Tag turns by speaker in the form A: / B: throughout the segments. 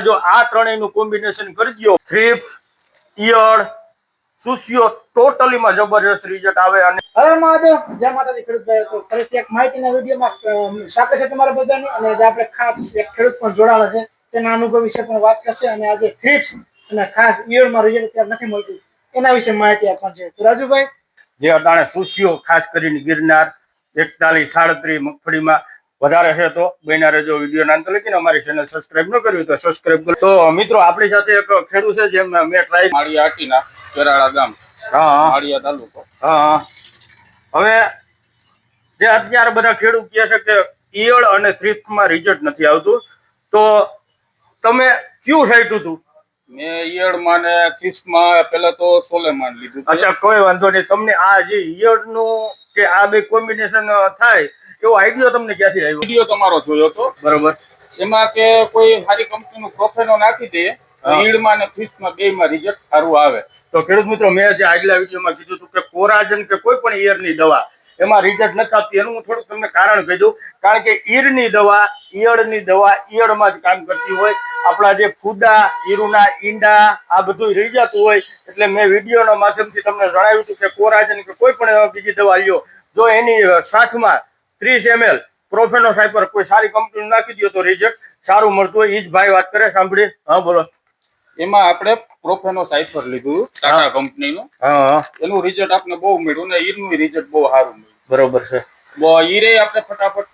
A: પહેલા જો આ ત્રણેયનું કોમ્બિનેશન કરી દો થ્રીપ ઈયળ સુસીઓ ટોટલીમાં જબરજસ્ત રિઝલ્ટ આવે અને
B: હરે મહાદેવ જય માતાજી ખેડૂત ભાઈ તો ફરીથી એક માહિતીના વિડીયોમાં સ્વાગત છે તમારા બધાનું અને આજે આપણે ખાસ એક ખેડૂત પણ જોડાણો છે. તેના અનુભવ વિશે પણ વાત કરશે અને આજે થ્રીપ્સ અને ખાસ ઈયળમાં રિઝલ્ટ અત્યારે નથી મળતું. એના વિશે માહિતી આપવાની છે. તો રાજુભાઈ?
A: જે અદાણે સુસ્યો ખાસ કરીને ગિરનાર એકતાલીસ સાડત્રીસ મગફળીમાં વધારે છે તો બન્યા રહેજો વીડિયો ના અંત લખીને અમારી ચેનલ સબસ્ક્રાઇબ ન કર્યું તો સબસ્ક્રાઇબ કરો તો મિત્રો આપણી સાથે એક ખેડૂત છે જેમ મેં ટ્રાય
C: માળિયા હાટીના કેરાળા ગામ
A: હા હા.
C: માળિયા તાલુકો.
A: હા હવે જે અત્યારે બધા ખેડૂત કહે છે કે ઈયળ અને થ્રિફ્ટમાં રિઝલ્ટ નથી આવતું તો તમે કયું સાઈટું હતું?
C: મેં ઈયળમાં ને થ્રિફ્ટમાં પહેલા તો સોલેમાન લીધું
A: અચ્છા કોઈ વાંધો નહીં. તમને આ જે ઈયળનું કે આ બે કોમ્બિનેશન થાય એવો આઈડિયો તમને ક્યાંથી આવ્યો?
C: વીડિયો તમારો જોયો હતો
A: બરોબર.
C: એમાં કે કોઈ સારી કંપનીનું પ્રોફેનો નાખી દે. ઈયળમાં ને બે બેયમાં રિઝલ્ટ સારું આવે.
A: તો ખેડૂત મિત્રો મેં જે આગલા વિડીયોમાં કીધું હતું કે કોરાજન કે કોઈ પણ ઈયળની દવા એમાં રિઝલ્ટ નથી આપતી એનું હું થોડુંક તમને કારણ કહી દઉં. કારણ કે ઈરની દવા ઈયળની દવા ઈયળમાં જ કામ કરતી હોય. આપણા જે ફૂદા ઈરુના ઈંડા આ બધું રહી જતું હોય. એટલે મેં વિડીયોના માધ્યમથી તમને જણાવ્યું હતું કે કોરાજન કે કોઈ પણ બીજી દવા લ્યો. જો એની સાથમાં ત્રીસ એમએલ પ્રોફેનો સાયપર કોઈ સારી કંપની નાખી દો તો રિઝલ્ટ સારું મળતું હોય. એ જ ભાઈ વાત કરે સાંભળી. હા બોલો.
C: એમાં આપણે પ્રોફેનો સાઇફર લીધું ટાટા કંપનીનું. એનું રિઝલ્ટ આપણે બહુ મળ્યું ને ઈરનું રિઝલ્ટ બહુ સારું મળ્યું.
A: બરોબર છે.
C: ઈરે આપણે ફટાફટ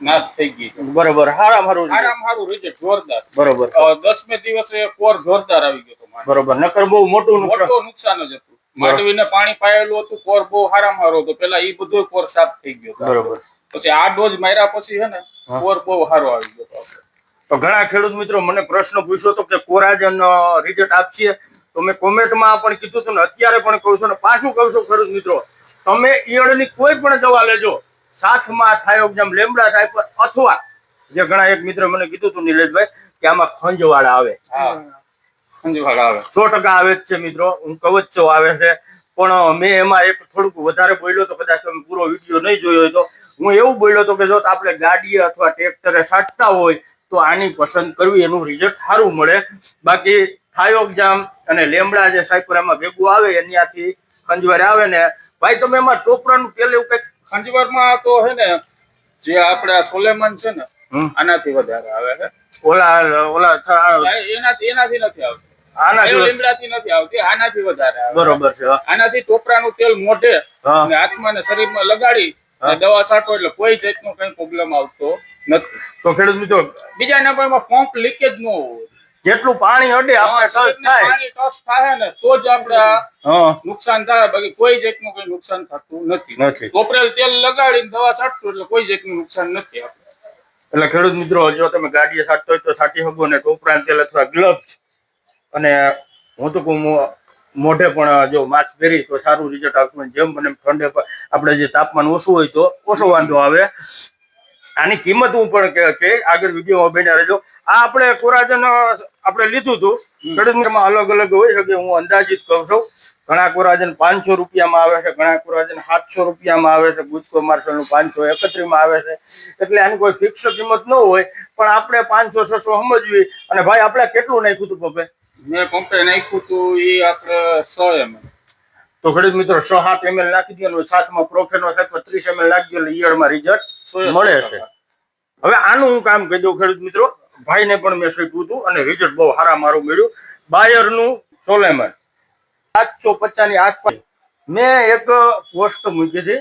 C: નાશ થઈ ગઈ
A: બરોબર હારામ હારું
C: સારામાં સારું રિઝલ્ટ જોરદાર.
A: બરોબર.
C: દસમે દિવસે કોર જોરદાર આવી ગયો
A: બરોબર નકર બહુ મોટું નુકસાન.
C: મોટું નુકસાન જ હતું. માંડવીને પાણી પાયેલું હતું કોર બહુ હારામાં હારો હતો. પેલા ઈ બધું કોર સાફ થઈ ગયો.
A: બરોબર.
C: પછી આ ડોઝ માર્યા પછી છે ને કોર બહુ સારો આવી ગયો
A: તો ઘણા ખેડૂત મિત્રો મને પ્રશ્ન પૂછ્યો હતો કે કોરાજન રિઝલ્ટ આપશે તો મેં કોમેન્ટમાં પણ કીધું હતું ને અત્યારે પણ કહું છું ને પાછું કહું છું ખેડૂત મિત્રો તમે ઈયળની કોઈ પણ દવા લેજો. સાથમાં થાયોગ્જામ લેમડા ટાઈપર અથવા જે ઘણા એક મિત્ર મને કીધું હતું નિલેશભાઈ કે આમાં ખંજવાળા આવે. સો ટકા આવે જ છે મિત્રો. હું કવચ છો આવે છે. પણ મેં એમાં એક થોડુંક વધારે બોલ્યો તો કદાચ તમે પૂરો વીડિયો નહીં જોયો હોય તો. હું એવું બોલ્યો તો કે જો આપણે ગાડીએ અથવા ટ્રેક્ટરે છાંટતા હોય તો આની પસંદ કરવી એનું રિઝલ્ટ સારું મળે. બાકી થાયોગજામ અને લેમડા જે સાયપરામાં ભેગું આવે એનાથી ખંજવારે આવે ને ભાઈ તમે એમાં ટોપરાનું તેલ એવું કંઈક
C: ખંજવાળમાં તો છે ને જે આપણે આ સોલેમન છે ને આનાથી વધારે આવે છે.
A: ઓલા ઓલા
C: એનાથી એનાથી નથી આવતી.
A: આનાથી
C: લીમડાથી નથી આવતી આનાથી વધારે
A: બરોબર છે હા.
C: આનાથી ટોપરાનું તેલ મોઢે
A: હા.
C: અને હાથમાં ને શરીરમાં લગાડી દવા છાંટો એટલે કોઈ જાતનો કઈ પ્રોબ્લેમ આવતો નથી.
A: તો ખેડૂત મિત્રો
C: બીજા નંબરમાં પંપ લીકેજ ન હોય
A: જેટલું પાણી અડે આપણે ટચ થાય.
C: પાણી ટચ થાય ને તો જ આપણે નુકસાન થાય. બાકી કોઈ જાતનું કઈ નુકસાન થતું નથી.
A: નથી.
C: કોપરેલ તેલ લગાડીને દવા છાંટશો એટલે કોઈ જાતનું નુકસાન નથી આપણે.
A: એટલે ખેડૂત મિત્રો જો તમે ગાડીએ છાંટતો હોય તો છાંટી શકો ને ટોપરાન તેલ અથવા ગ્લવ્સ અને હું તો કહું મોઢે પણ જો માસ્ક પહેરી તો સારું રિઝલ્ટ આવતું જેમ મને ઠંડે આપણે જે તાપમાન ઓછું હોય તો ઓછો વાંધો આવે. આની કિંમત હું પણ કે- આગળ વિડીયોમાં બન્યા રહેજો આ આપણે કોરાજન આપણે લીધું હતું. ખેડૂત મિત્રમાં અલગ અલગ હોય શકે હું અંદાજિત કહું છું. ઘણા કોરાજન પાંચસો રૂપિયામાં આવે છે ઘણા કોરાજન સાતસો રૂપિયામાં આવે છે ગુજકો માર્શલનું પાંચસો એકત્રીમાં આવે છે. એટલે આની કોઈ ફિક્સ કિંમત ન હોય પણ આપણે પાંચસો છસો સમજવી અને ભાઈ આપણે કેટલું નાખ્યું હતું પપ્પે?
C: મેં પંપે નાખ્યું હતું એ આપણે સો એમ
A: તો ખેડૂત મિત્રો સો સાત એમએલ નાખી દો સાથમાં પ્રોફેનો સાથે ત્રીસ એમએલ નાખી દો એટલે ઈયળમાં રિઝલ્ટ મળે છે. હવે આનું હું કામ કહી દઉં ખેડૂત મિત્રો. ભાઈને પણ મેં શીખવું હતું અને રિઝલ્ટ બહુ સારા મારું મળ્યું. બાયરનું સોલેમન. સાતસો પચાસની આસપાસ. મેં એક પોસ્ટ મૂકી હતી.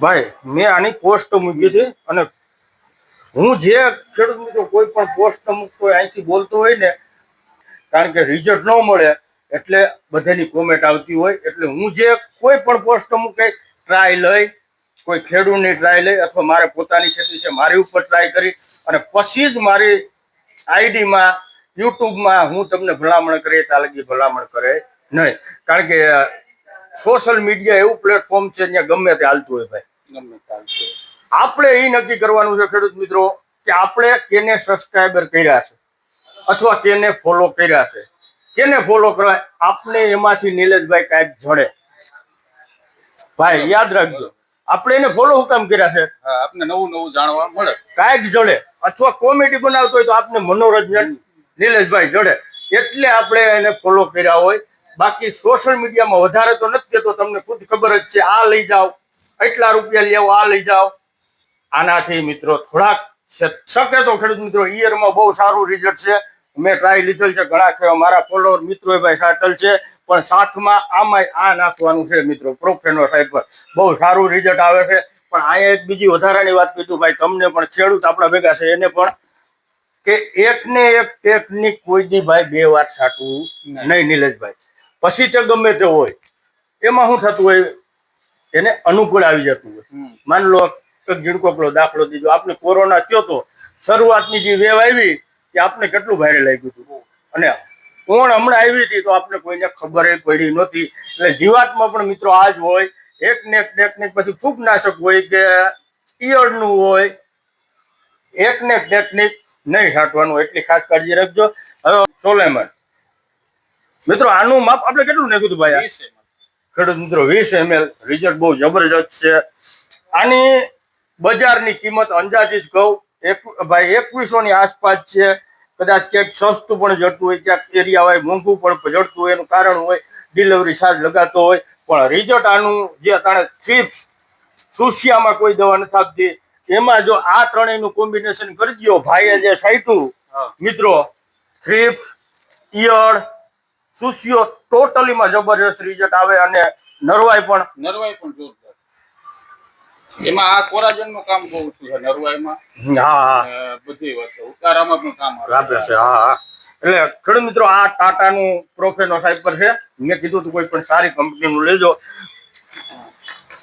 A: ભાઈ, મેં આની પોસ્ટ મૂકી હતી અને હું જે ખેડૂત મિત્રો કોઈ પણ પોસ્ટ મૂકતો અહીંથી બોલતો હોય ને, કારણ કે રિઝલ્ટ ન મળે, એટલે બધાની કોમેન્ટ આવતી હોય, એટલે હું જે કોઈ પણ પોસ્ટ મૂકે ટ્રાય લઈ, કોઈ ખેડૂતની ટ્રાય લઈ, અથવા મારે પોતાની ખેતી છે, મારી ઉપર ટ્રાય કરી અને પછી જ મારી આઈડીમાં યુટ્યુબમાં હું તમને ભલામણ કરે તાલગી ભલામણ કરે. નહીં કારણ કે સોશિયલ મીડિયા એવું પ્લેટફોર્મ છે જ્યાં ગમે તે હાલતું હોય ભાઈ.
C: ગમે
A: આપણે એ નક્કી કરવાનું છે ખેડૂત મિત્રો કે આપણે કેને સબસ્ક્રાઈબર કર્યા છે અથવા કેને ફોલો કર્યા છે. કેને ફોલો કરવા આપણે એમાંથી નિલેશભાઈ કાંઈક જડે. ભાઈ યાદ રાખજો. આપણે એને ફોલો કામ કર્યા છે?
C: આપને નવું નવું જાણવા મળે.
A: કાંઈક જડે. અથવા કોમેડી બનાવતો હોય તો આપને મનોરંજન. નિલેશભાઈ જોડે. એટલે આપણે એને ફોલો કર્યા હોય. બાકી સોશિયલ મીડિયામાં વધારે તો નથી તો તમને ખુદ ખબર જ છે આ લઈ જાઓ. એટલા રૂપિયા લેવો આ લઈ જાઓ. આનાથી મિત્રો થોડાક શકે તો ખેડૂત મિત્રો ઈયરમાં બહુ સારું રિઝલ્ટ છે. મેં ટ્રાય લીધેલ છે ઘણા ખરા મારા ફોલોવર મિત્રો ભાઈ સાટલ છે પણ સાથમાં આમાંય આ નાખવાનું છે મિત્રો પ્રોફેનો સાહેબ પર. બહુ સારું રિઝલ્ટ આવે છે પણ અહીંયા એક બીજી વધારાની વાત કીધું ભાઈ તમને પણ ખેડૂત આપણા ભેગા છે એને પણ કે એક ને એક ટેકનિક કોઈ દી ભાઈ બે વાર સાટવું નહીં નિલેશભાઈ. પછી તે ગમે તે હોય એમાં શું થતું હોય એને અનુકૂળ આવી જતું હોય. માની લો એક ઝીણકોકલો દાખલો દીધો આપણે કોરોના થયો તો શરૂઆતની જે વેવ આવી કે આપણે કેટલું ભારે લાગ્યું હતું? અને કોણ હમણાં આવી હતી તો આપણે કોઈને ખબર પડી નહોતી. એટલે જીવાતમાં પણ મિત્રો આ જ હોય એક ને એક ટેકનિક પછી ફૂગનાશક હોય કે ઈયળનું હોય એક ને એક ટેકનિક નહીં છાંટવાનું. એટલી ખાસ કાળજી રાખજો. હવે સોલેમન મિત્રો આનું માપ આપણે કેટલું નાખ્યું હતું ભાઈ? ખેડૂત મિત્રો વીસ એમએલ રિઝલ્ટ બહુ જબરજસ્ત છે. આની બજારની કિંમત અંદાજિત કહું એક ભાઈ એકવીસો ની આસપાસ છે. કદાચ ક્યાંક સસ્તું પણ જડતું હોય ક્યાંક એરિયા હોય મોંઘું પણ જડતું હોય એનું કારણ હોય ડિલિવરી ચાર્જ લગાતો હોય. પણ રિઝલ્ટ આનું જે અત્યારે થ્રીપ્સ સુશિયામાં કોઈ દવા નથી આપતી એમાં જો આ ત્રણેયનું કોમ્બિનેશન કરી દો ભાઈએ જે સાઈટું મિત્રો થ્રીપ્સ ઈયળ સુશિયો ટોટલીમાં જબરજસ્ત રિઝલ્ટ આવે અને નરવાઈ પણ
C: નરવાઈ પણ જોરદાર. એમાં આ કોરાજનનું કામ બહુ ઓછું છે નરવાઈમાં
A: હા
C: બધી વાત ઉતારામાં પણ કામ
A: આપે છે હા એટલે ખેડૂત મિત્રો આ ટાટાનું પ્રોફેનો સાહેબ પર છે. મેં કીધું હતું કોઈ પણ સારી કંપનીનું લેજો.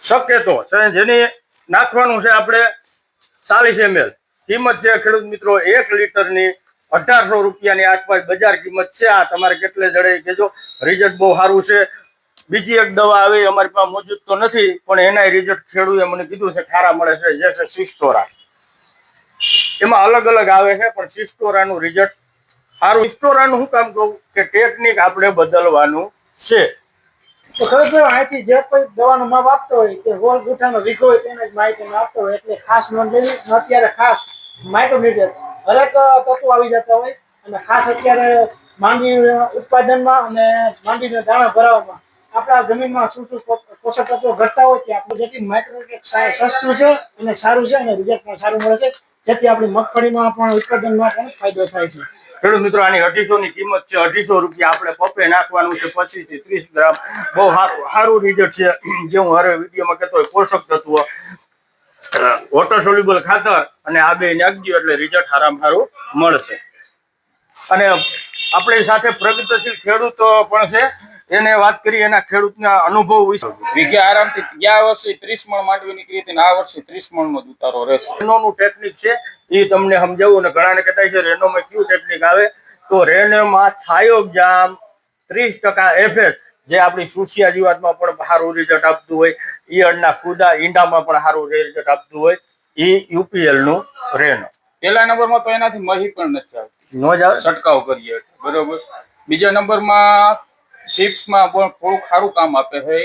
A: શકે તો જેની નાખવાનું છે આપણે ચાલીસ એમએલ કિંમત છે ખેડૂત મિત્રો એક લીટરની અઢારસો રૂપિયાની આસપાસ બજાર કિંમત છે. આ તમારે કેટલે જડે કેજો રિઝલ્ટ બહુ સારું છે. બીજી એક દવા આવી, અમારી પાસે મોજૂદ તો નથી, પણ એના રિઝલ્ટ ખેડૂએ મને કીધું છે, ખારા મળે છે, જે છે સિસ્ટોરા એમાં અલગ અલગ આવે છે, પણ સિસ્ટોરાનું રિઝલ્ટ સારું. સિસ્ટોરાનું શું કામ કહું કે ટેકનિક આપણે બદલવાનું છે.
B: તો જે કોઈ દવાનો માપ આપતો હોય તે ગોળ ગુઠાનો વીઘો હોય, તેને જ માહિતી આપતો હોય, એટલે ખાસ અત્યારે ખાસ માઇક્રોન્યુટ્રિયન્ટ હરેક તત્વો આવી જતા હોય, અને ખાસ અત્યારે માંડવી ઉત્પાદનમાં અને માંડવીના દાણા ભરાવામાં આપણા જમીનમાં શું શું પોષક તત્વો ઘટતા હોય તે આપણે જેથી માઇક્રોન્યુટ્રિયન્ટ સસ્તું છે અને સારું છે અને રિઝલ્ટ પણ સારું મળે છે, જેથી આપણી મગફળીમાં પણ ઉત્પાદનમાં પણ ફાયદો થાય છે.
A: ખેડૂત મિત્રો, આની અઢીસો ની કિંમત છે. અઢીસો રૂપિયા આપણે પપે નાખવાનું છે પચીસથી ત્રીસ ગ્રામ. બહુ સારું રિઝલ્ટ છે. જે હું હવે વિડીયોમાં કહેતો હોય, પોષક તત્વો. વોટર સોલ્યુબલ ખાતર અને આ બે નાખજો એટલે રિઝલ્ટ સારામાં સારું મળશે. અને આપણી સાથે પ્રગતિશીલ ખેડૂતો પણ છે. એને વાત કરી એના ખેડૂતના અનુભવ વિશે.
C: વિઘે આરામથી ગયા વર્ષે ત્રીસ મણ માંડવી નીકળી હતી આ વર્ષે ત્રીસ મણ નો ઉતારો રહેશે.
A: રેનોનું ટેકનિક છે એ તમને સમજાવું અને ઘણાને કહેતા છે રેનોમાં કયું ટેકનિક આવે? તો રેનોમાં થાયોગ્રામ ત્રીસ ટકા એફએસ જે આપણી સુશિયા જીવાતમાં પણ સારું રિઝલ્ટ આપતું હોય. ઈયળના કુદા ઈંડામાં પણ સારું રિઝલ્ટ આપતું હોય. એ યુપીએલનું રેનો.
C: પેલા નંબરમાં તો એનાથી મહી પણ નથી આવતી.
A: નો જ આવે?
C: છંટકાવ કરીએ. બરોબર. બીજા નંબરમાં ચિપ્સમાં પણ થોડુંક સારું કામ આપે છે.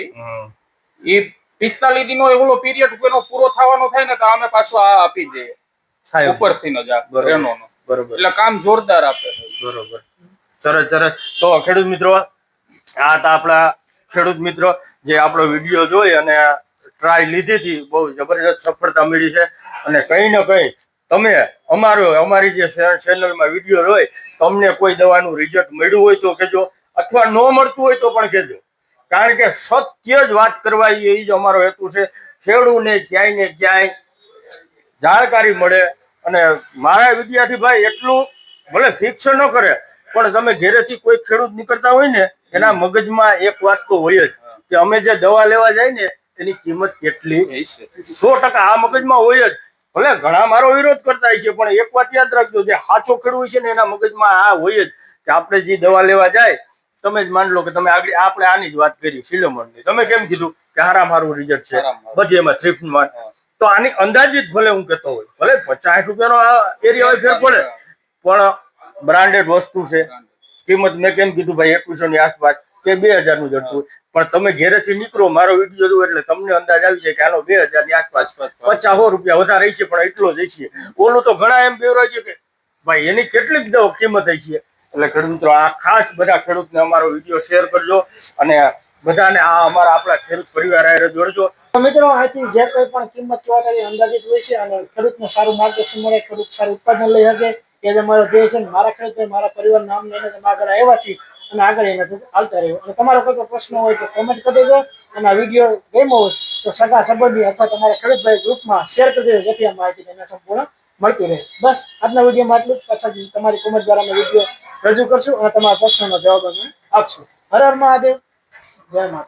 C: એ પિસ્તાલીસ દિનો એવો પીરિયડ એનો પૂરો થવાનો થાય ને તો અમે પાછો આ આપી દઈએ.
A: થાય.
C: ઉપરથી ન જ
A: બરોબર. બરોબર.
C: એટલે કામ જોરદાર આપે છે.
A: બરોબર. સરસ સરસ. તો ખેડૂત મિત્રો આ તો આપણા ખેડૂત મિત્રો જે આપણો વીડિયો જોઈ અને ટ્રાય લીધી હતી. બહુ જબરજસ્ત સફળતા મળી છે. અને કંઈ ને કંઈ તમે અમારો અમારી જે ચેનલમાં વીડિયો હોય તમને કોઈ દવાનું રિઝલ્ટ મળ્યું હોય તો કહેજો. અથવા ન મળતું હોય તો પણ કહેજો. કારણ કે સત્ય જ વાત કરવા એ જ અમારો હેતુ છે. ખેડૂને ક્યાંય ને ક્યાંય જાણકારી મળે અને મારા વિદ્યાર્થી ભાઈ એટલું ભલે ફિક્સ ન કરે પણ તમે ઘેરેથી કોઈ ખેડૂત નીકળતા હોય ને એના મગજમાં એક વાત તો હોય જ કે અમે જે દવા લેવા જાય ને એની કિંમત કેટલી? સો ટકા આ મગજમાં હોય જ. ભલે ઘણા મારો વિરોધ કરતા હોય છે પણ એક વાત યાદ રાખજો જે સાચો ખેડૂત છે ને એના મગજમાં આ હોય જ કે આપણે જે દવા લેવા જાય તમે જ માની લો કે તમે આગળ આપણે આની જ વાત કરી સિલોમણની તમે કેમ કીધું કે હારામ હારું રિઝલ્ટ છે? બધી એમાં થ્રીફમાં તો આની અંદાજિત ભલે હું કહેતો હોય ભલે પચાસ રૂપિયાનો એરિયા હોય ફેર પડે પણ બ્રાન્ડેડ વસ્તુ છે. કિંમત મેં કેમ કીધું ભાઈ એકવીસો ની આસપાસ કે બે હજારનું જડતું. પણ તમે ઘેરેથી નીકળો મારો વીડિયો જોવો એટલે તમને અંદાજ આવી જાય કે આનો બે હજારની આસપાસ પચાસો રૂપિયા વધારે છે પણ એટલો જ છે. ઓલું તો ઘણા એમ બેવરાય છે કે ભાઈ એની કેટલીક કિંમત છે. એટલે ખેડૂત મિત્રો આ ખાસ બધા ખેડૂતને અમારો વીડિયો શેર કરજો અને બધાને આ અમારા આપણા ખેડૂત પરિવાર હારે જોડજો
B: મિત્રો, આથી જે કોઈ પણ કિંમત કહેવા તારી અંદાજિત હોય છે અને ખેડૂતને સારું માર્ગદર્શન મળે, ખેડૂત સારું ઉત્પાદન લઈ શકે, એ જ અમારો ધ્યેય છે મારા ખેડૂત મારા પરિવાર નામ લઈને તમે આગળ આવ્યા છીએ અને આગળ એને હાલતા રહ્યો. અને તમારો કોઈ પણ પ્રશ્ન હોય તો કોમેન્ટ કરી દેજો અને આ વીડિયો ગમ્યો હોય તો સગા સંબંધી અથવા તમારા ખેડૂતભાઈ ગ્રુપમાં શેર કરી દેજો જેથી આ માહિતી તમને સંપૂર્ણ મળતી રહે. બસ, આજના વિડીયોમાં આટલું જ. પાછા તમારી કોમેન્ટ દ્વારા અમે વીડિયો રજૂ કરશું અને તમારા પ્રશ્નનો જવાબ અમે આપશું. હર હર મહાદેવ. જય માતા